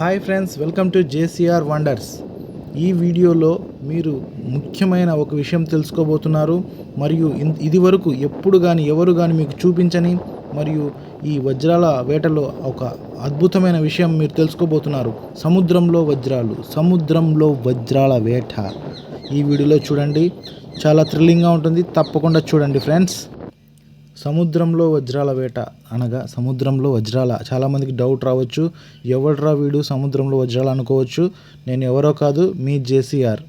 Hi friends welcome to JCR wonders. ఈ వీడియోలో మీరు ముఖ్యమైన ఒక విషయం తెలుసుకోబోతున్నారు మరియు ఇన్- ఇది వరకు ఎప్పుడు కానీ ఎవరు కానీ మీకు చూపించని మరియు ఈ వజ్రాల వేటలో ఒక అద్భుతమైన విషయం మీరు తెలుసుకోబోతున్నారు. సముద్రంలో వజ్రాలు సముద్రంలో వజ్రాల వేట. ఈ వీడియోలో చూడండి. చాలా థ్రిల్లింగ్గా ఉంటుంది. తప్పకుండా చూడండి ఫ్రెండ్స్. సముద్రంలో వజ్రాల వేట అనగా సముద్రంలో వజ్రాల. చాలామందికి డౌట్ రావచ్చు. ఎవడ్రా వీడు సముద్రంలో వజ్రాలు అనుకోవచ్చు? నేను ఎవరో కాదు మీ జేసీఆర్.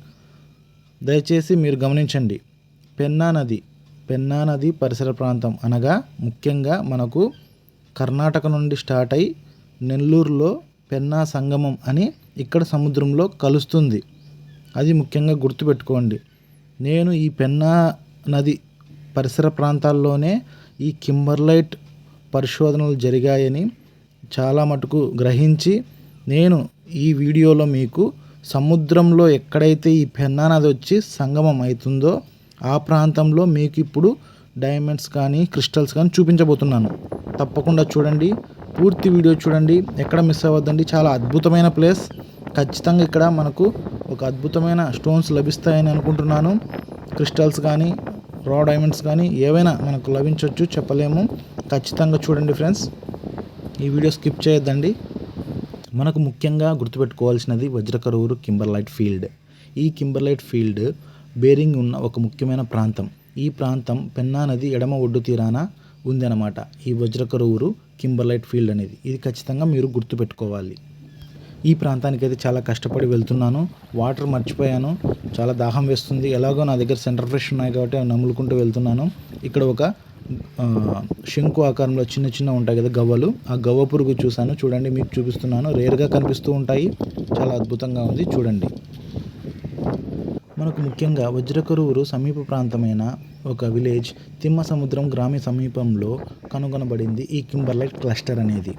దయచేసి మీరు గమనించండి. పెన్నా నది పెన్నా నది పరిసర ప్రాంతం అనగా ముఖ్యంగా మనకు కర్ణాటక నుండి స్టార్ట్ అయి నెల్లూరులో పెన్నా సంగమం అని ఇక్కడ సముద్రంలో కలుస్తుంది. అది ముఖ్యంగా గుర్తుపెట్టుకోండి. నేను ఈ పెన్నా నది పరిసర ప్రాంతాల్లోనే ఈ కింబర్లైట్ పరిశోధనలు జరిగాయని చాలా మటుకు గ్రహించి నేను ఈ వీడియోలో మీకు సముద్రంలో ఎక్కడైతే ఈ పెన్నా నది వచ్చి సంగమం అవుతుందో ఆ ప్రాంతంలో మీకు ఇప్పుడు డైమండ్స్ కానీ క్రిస్టల్స్ కానీ చూపించబోతున్నాను. తప్పకుండా చూడండి. పూర్తి వీడియో చూడండి. ఎక్కడ మిస్ అవ్వద్దండి. చాలా అద్భుతమైన ప్లేస్. ఖచ్చితంగా ఇక్కడ మనకు ఒక అద్భుతమైన స్టోన్స్ లభిస్తాయని అనుకుంటున్నాను. క్రిస్టల్స్ కానీ రా డైమండ్స్ కానీ ఏవైనా మనకు లభించవచ్చు చెప్పలేము. ఖచ్చితంగా చూడండి ఫ్రెండ్స్. ఈ వీడియో స్కిప్ చేయొద్దండి. మనకు ముఖ్యంగా గుర్తుపెట్టుకోవాల్సినది వజ్రకరూరు కింబర్లైట్ ఫీల్డ్. ఈ కింబర్లైట్ ఫీల్డ్ బేరింగ్ ఉన్న ఒక ముఖ్యమైన ప్రాంతం. ఈ ప్రాంతం పెన్నా నది ఎడమ ఒడ్డు తీరాన ఉందన్నమాట. ఈ వజ్రకరూరు కింబర్లైట్ ఫీల్డ్ అనేది. ఇది ఖచ్చితంగా మీరు గుర్తుపెట్టుకోవాలి. ఈ ప్రాంతానికి అయితే చాలా కష్టపడి వెళ్తున్నాను. వాటర్ మర్చిపోయాను. చాలా దాహం వేస్తుంది. ఎలాగో నా దగ్గర సెంటర్ ఫ్రెష్ ఉన్నాయి కాబట్టి అవి నములుకుంటూ వెళ్తున్నాను. ఇక్కడ ఒక శంకు ఆకారంలో చిన్న చిన్న ఉంటాయి కదా గవ్వలు. ఆ గవ్వ పురుగు చూశాను. చూడండి మీకు చూపిస్తున్నాను. రేర్గా కనిపిస్తూ ఉంటాయి. చాలా అద్భుతంగా ఉంది. చూడండి. మనకు ముఖ్యంగా వజ్రకరూరు సమీప ప్రాంతమైన ఒక విలేజ్ తిమ్మ సముద్రం గ్రామీణ సమీపంలో కనుగొనబడింది. ఈ కింబర్లైట్ క్లస్టర్ అనేది.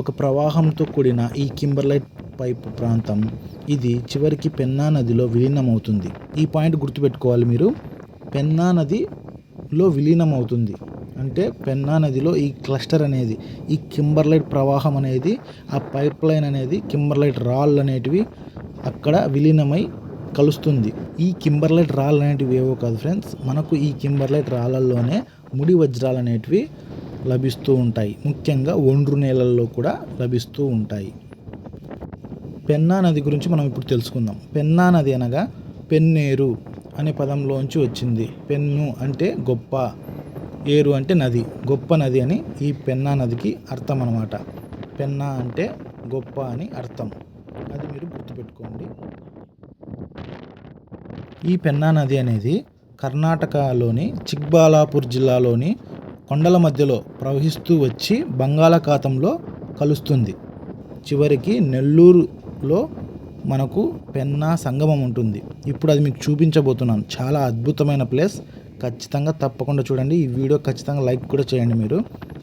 ఒక ప్రవాహంతో కూడిన ఈ కింబర్లైట్ పైప్ ప్రాంతం ఇది చివరికి పెన్నా నదిలో విలీనమవుతుంది. ఈ పాయింట్ గుర్తుపెట్టుకోవాలి మీరు. పెన్నా నదిలో విలీనమవుతుంది. అంటే పెన్నా నదిలో ఈ క్లస్టర్ అనేది ఈ కింబర్లైట్ ప్రవాహం అనేది ఆ పైప్ లైన్ అనేది కింబర్లైట్ రాళ్ళు అనేటివి అక్కడ విలీనమై కలుస్తుంది. ఈ కింబర్లైట్ రాళ్ళు అనేటివి ఏవో కాదు ఫ్రెండ్స్. మనకు ఈ కింబర్లైట్ రాళ్ళల్లోనే ముడి వజ్రాలు అనేటివి లభిస్తూ ఉంటాయి. ముఖ్యంగా ఒండ్రు నేలల్లో కూడా లభిస్తూ ఉంటాయి. పెన్నా నది గురించి మనం ఇప్పుడు తెలుసుకుందాం. పెన్నా నది అనగా పెన్నేరు అనే పదంలోంచి వచ్చింది. పెన్ను అంటే గొప్ప ఏరు అంటే నది. గొప్ప నది అని ఈ పెన్నా నదికి అర్థం అనమాట పెన్నా అంటే గొప్ప అని అర్థం. అది మీరు గుర్తుపెట్టుకోండి. ఈ పెన్నా నది అనేది కర్ణాటకలోని చిక్బాలాపూర్ జిల్లాలోని కొండల మధ్యలో ప్రవహిస్తూ వచ్చి బంగాళాఖాతంలో కలుస్తుంది. చివరికి నెల్లూరులో మనకు పెన్నా సంగమం ఉంటుంది. ఇప్పుడు అది మీకు చూపించబోతున్నాను. చాలా అద్భుతమైన ప్లేస్. ఖచ్చితంగా తప్పకుండా చూడండి. ఈ వీడియో ఖచ్చితంగా లైక్ కూడా చేయండి మీరు.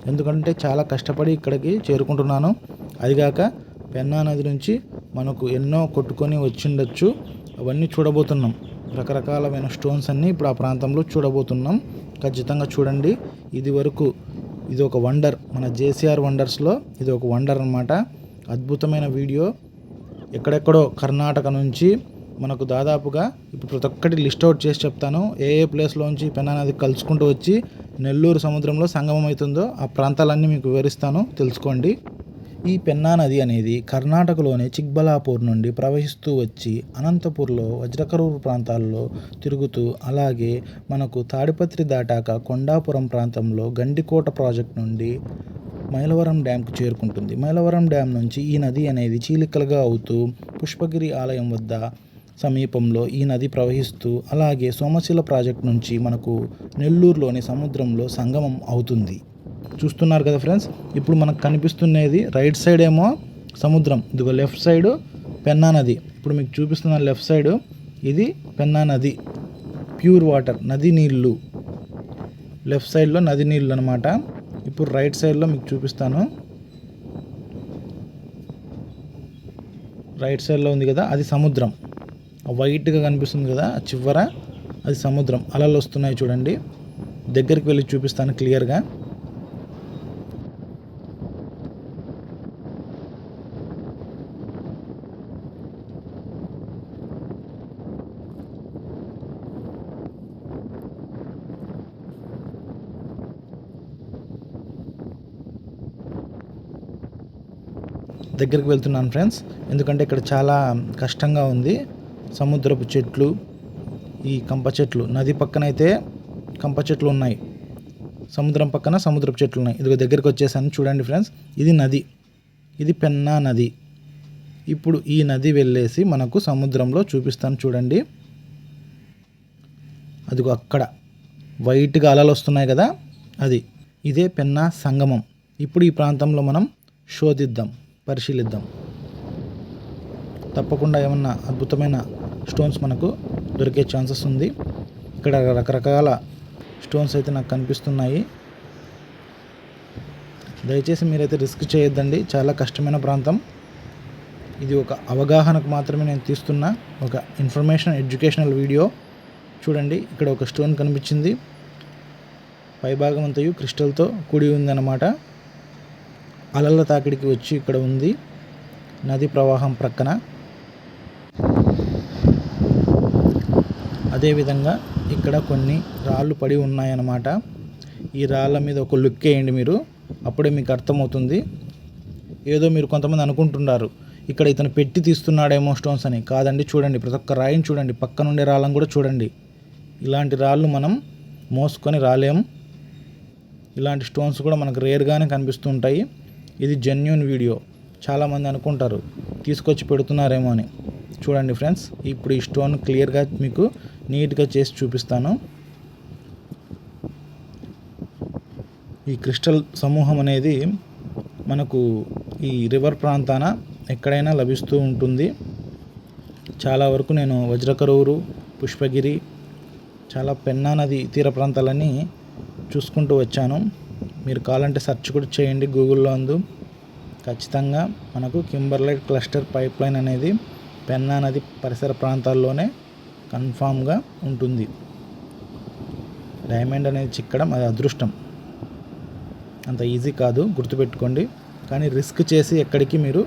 ఎందుకంటే చాలా కష్టపడి ఇక్కడికి చేరుకుంటున్నాను. అదిగాక పెన్నా నది నుంచి మనకు ఎన్నో కొట్టుకొని వచ్చిండొచ్చు. అవన్నీ చూడబోతున్నాం. రకరకాలమైన స్టోన్స్ అన్నీ ఇప్పుడు ఆ ప్రాంతంలో చూడబోతున్నాం. ఖచ్చితంగా చూడండి. ఇది వరకు ఇది ఒక వండర్. మన జేసీఆర్ వండర్స్లో ఇది ఒక వండర్ అన్నమాట. అద్భుతమైన వీడియో. ఎక్కడెక్కడో కర్ణాటక నుంచి మనకు దాదాపుగా ఇప్పుడు ప్రతి ఒక్కటి లిస్ట్ అవుట్ చేసి చెప్తాను. ఏ ఏ ప్లేస్లోంచి పెన్నా నది కలుసుకుంటూ వచ్చి నెల్లూరు సముద్రంలో సంగమం అవుతుందో ఆ ప్రాంతాలన్నీ మీకు వివరిస్తాను. తెలుసుకోండి. ఈ పెన్నా నది అనేది కర్ణాటకలోని చిక్బలాపూర్ నుండి ప్రవహిస్తూ వచ్చి అనంతపూర్లో వజ్రకరూరు ప్రాంతాల్లో తిరుగుతూ అలాగే మనకు తాడిపత్రి దాటాక కొండాపురం ప్రాంతంలో గండికోట ప్రాజెక్ట్ నుండి మైలవరం డ్యాంకు చేరుకుంటుంది. మైలవరం డ్యామ్ నుంచి ఈ నది అనేది చీలికలుగా అవుతూ పుష్పగిరి ఆలయం వద్ద సమీపంలో ఈ నది ప్రవహిస్తూ అలాగే సోమశిల ప్రాజెక్ట్ నుంచి మనకు నెల్లూరులోని సముద్రంలో సంగమం అవుతుంది. చూస్తున్నారు కదా ఫ్రెండ్స్ ఇప్పుడు మనకు కనిపిస్తున్నది రైట్ సైడ్ ఏమో సముద్రం. ఇదిగో లెఫ్ట్ సైడ్ పెన్నా నది. ఇప్పుడు మీకు చూపిస్తున్న లెఫ్ట్ సైడ్ ఇది పెన్నా నది. ప్యూర్ వాటర్ నది నీళ్ళు లెఫ్ట్ సైడ్లో నది నీళ్ళు అనమాట ఇప్పుడు రైట్ సైడ్లో మీకు చూపిస్తాను. రైట్ సైడ్లో ఉంది కదా అది సముద్రం. వైట్గా కనిపిస్తుంది కదా ఆ చివర అది సముద్రం. అలలు వస్తున్నాయి చూడండి. దగ్గరికి వెళ్ళి చూపిస్తాను క్లియర్గా దగ్గరికి వెళ్తున్నాను ఫ్రెండ్స్ ఎందుకంటే ఇక్కడ చాలా కష్టంగా ఉంది. సముద్రపు చెట్లు ఈ కంప చెట్లు. నది పక్కన అయితే కంప చెట్లు ఉన్నాయి. సముద్రం పక్కన సముద్రపు చెట్లు ఉన్నాయి. ఇదిగో దగ్గరికి వచ్చేసాను. చూడండి ఫ్రెండ్స్ ఇది నది. ఇది పెన్నా నది. ఇప్పుడు ఈ నది వెళ్ళేసి మనకు సముద్రంలో చూపిస్తాను చూడండి. అదిగో అక్కడ. వైట్గా అలలు వస్తున్నాయి కదా? అది. ఇదే పెన్నా సంగమం. ఇప్పుడు ఈ ప్రాంతంలో మనం శోధిద్దాం. పరిశీలిద్దాం. తప్పకుండా ఏమన్నా అద్భుతమైన స్టోన్స్ మనకు దొరికే ఛాన్సెస్ ఉంది. ఇక్కడ రకరకాల స్టోన్స్ అయితే నాకు కనిపిస్తున్నాయి. దయచేసి మీరైతే రిస్క్ చేయొద్దండి. చాలా కష్టమైన ప్రాంతం. ఇది ఒక అవగాహనకు మాత్రమే నేను తీస్తున్న ఒక ఇన్ఫర్మేషన్ ఎడ్యుకేషనల్ వీడియో. చూడండి ఇక్కడ ఒక స్టోన్ కనిపించింది. పైభాగం అంతయు క్రిస్టల్తో కూడి ఉందన్నమాట. అలల తాకిడికి వచ్చి ఇక్కడ ఉంది. నది ప్రవాహం ప్రక్కన. అదేవిధంగా ఇక్కడ కొన్ని రాళ్ళు పడి ఉన్నాయన్నమాట. ఈ రాళ్ళ మీద ఒక లుక్ వేయండి మీరు. అప్పుడే మీకు అర్థమవుతుంది. ఏదో మీరు కొంతమంది అనుకుంటున్నారు. ఇక్కడ ఇతను పెట్టి తీస్తున్నాడేమో స్టోన్స్ అని. కాదండి చూడండి. ప్రతి ఒక్క రాయిని చూడండి. పక్క రాళ్ళను రాళ్ళని కూడా చూడండి. ఇలాంటి రాళ్ళు మనం మోసుకొని రాలేం. ఇలాంటి స్టోన్స్ కూడా మనకు రేర్గానే కనిపిస్తుంటాయి ఇది జెన్యున్ వీడియో చాలామంది అనుకుంటారు తీసుకొచ్చి పెడుతున్నారేమో అని. చూడండి ఫ్రెండ్స్ ఇప్పుడు ఈ స్టోన్ క్లియర్గా మీకు నీట్గా చేసి చూపిస్తాను. ఈ క్రిస్టల్ సమూహం అనేది మనకు ఈ రివర్ ప్రాంతాన ఎక్కడైనా లభిస్తూ ఉంటుంది. చాలా వరకు నేను వజ్రకరూరు పుష్పగిరి చాలా పెన్నా నది తీర ప్రాంతాలన్నీ చూసుకుంటూ వచ్చాను. మీరు కావాలంటే సెర్చ్ కూడా చేయండి గూగుల్లో అందు. ఖచ్చితంగా మనకు కింబర్లైట్ క్లస్టర్ పైప్ లైన్ అనేది పెన్నా నది పరిసర ప్రాంతాల్లోనే కన్ఫామ్గా ఉంటుంది. డైమండ్ అనేది చిక్కడం అది అదృష్టం. అంత ఈజీ కాదు గుర్తుపెట్టుకోండి. కానీ రిస్క్ చేసి ఎక్కడికి మీరు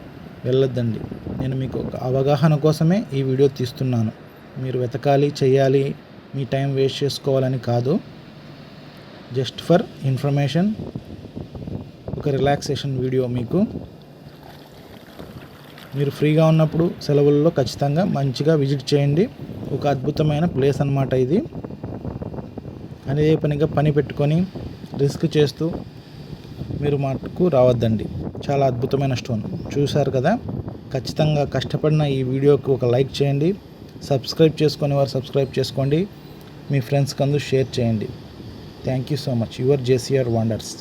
వెళ్ళొద్దండి. నేను మీకు ఒక అవగాహన కోసమే ఈ వీడియో తీస్తున్నాను. మీరు వెతకాలి చేయాలి మీ టైం వేస్ట్ చేసుకోవాలని కాదు. జస్ట్ ఫర్ ఇన్ఫర్మేషన్ ఒక రిలాక్సేషన్ వీడియో మీకు. మీరు ఫ్రీగా ఉన్నప్పుడు సెలవుల్లో ఖచ్చితంగా మంచిగా విజిట్ చేయండి. ఒక అద్భుతమైన ప్లేస్ అనమాట ఇది. అదే పనిగా పని పెట్టుకొని రిస్క్ చేస్తూ మీరు మాటకు రావద్దండి. చాలా అద్భుతమైన స్టోన్. చూశారు కదా? ఖచ్చితంగా కష్టపడిన ఈ వీడియోకి ఒక లైక్ చేయండి. సబ్స్క్రైబ్ చేసుకునే వారు సబ్స్క్రైబ్ చేసుకోండి. మీ ఫ్రెండ్స్కి అందు షేర్ చేయండి. Thank you so much your JCR wonders